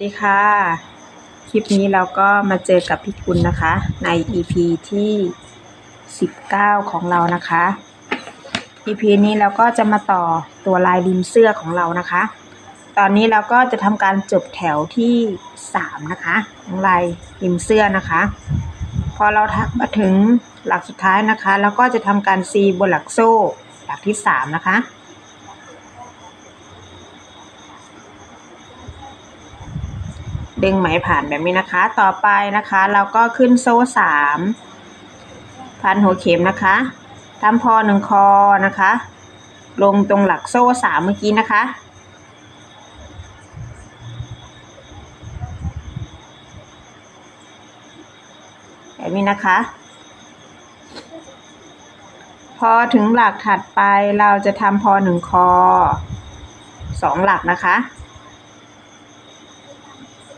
สวัสดีค่ะ คลิปนี้เราก็มาเจอกับพี่กุลนะคะ ใน EP ที่ 19 ของเรานะคะ EP นี้เราก็จะมาต่อตัวลายริมเสื้อของเรานะคะ ตอนนี้เราก็จะทำการจบแถวที่ 3 นะคะ ของลายริมเสื้อนะคะ พอเราทักมาถึงหลักสุดท้ายนะคะ เราก็จะทำการซีบนหลักโซ่หลักที่ 3 นะคะ ดึงไหมผ่านแบบนี้นะคะ ต่อไปนะคะเราก็ขึ้นโซ่สามพันหัวเข็มนะคะทำพอหนึ่งคอนะคะ ลงตรงหลักโซ่สามเมื่อกี้นะคะ แบบนี้นะคะ พอถึงหลักถัดไปเราจะทำพอหนึ่งคอสองหลักนะคะ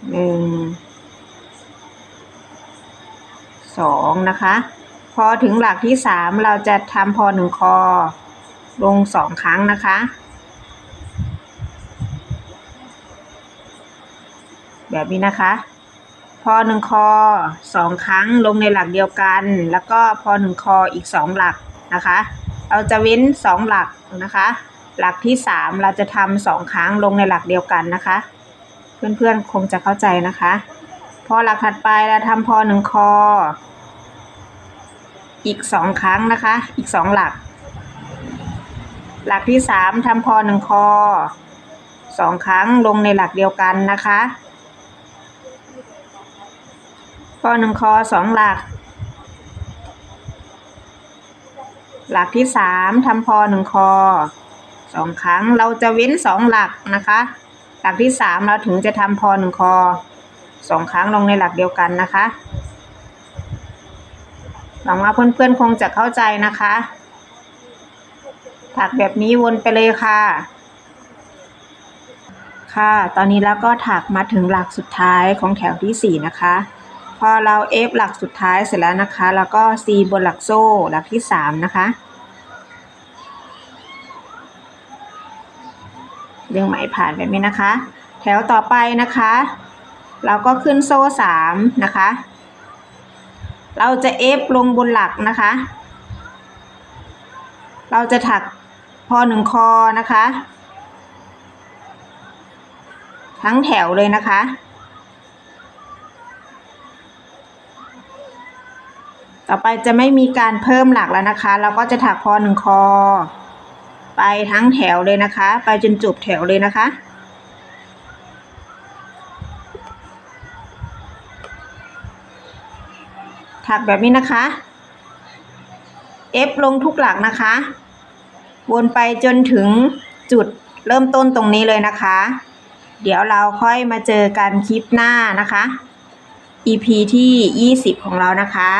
หนึ่งสองนะคะ พอถึงหลักที่สามเราจะทำพอหนึ่งคอ ลงสองครั้งนะคะแบบนี้นะคะ พอหนึ่งคอสองครั้งลงในหลักเดียวกัน แล้วก็พอหนึ่งคออีกสองหลักนะคะ เราจะเว้นสองหลักนะคะ หลักที่สามเราจะทำสองครั้งลงในหลักเดียวกันนะคะ เพื่อนๆคงจะเข้าใจนะคะ พอหลักถัดไปเราทำพอหนึ่งคอ อีกสองครั้งนะคะ อีกสองหลัก หลักที่สามทำพอหนึ่งคอสองครั้งลงในหลักเดียวกันนะคะพอหนึ่งคอสองหลัก หลักที่สามทำพอหนึ่งคอสองครั้งเราจะเว้นสองหลักนะคะ หลักที่สามเราถึงจะทำพอหนึ่งคอสองครั้งลงในหลักเดียวกันนะคะ หวังว่าเพื่อนๆคงจะเข้าใจนะคะ ถักแบบนี้วนไปเลยค่ะ ค่ะ ตอนนี้แล้วก็ถักมาถึงหลักสุดท้ายของแถวที่สี่นะคะ พอเราเอฟหลักสุดท้ายเสร็จแล้วนะคะ แล้วก็ซีบนหลักโซ่หลักที่สามนะคะ ดึงไหมผ่านแบบนี้นะคะ แถวต่อไปนะคะ เราก็ขึ้นโซ่สามนะคะ เราจะเอฟลงบนหลักนะคะ เราจะถักพอหนึ่งคอนะคะ ทั้งแถวเลยนะคะต่อไปจะไม่มีการเพิ่มหลักแล้วนะคะ เราก็จะถักพอหนึ่งคอ ไปทั้งแถวเลยนะคะ ไปจนจบแถวเลยนะคะ ถักแบบนี้นะคะ เอฟลงทุกหลักนะคะ วนไปจนถึงจุดเริ่มต้นตรงนี้เลยนะคะ เดี๋ยวเราค่อยมาเจอกันคลิปหน้านะคะ EP ที่ 20 ของเรานะคะ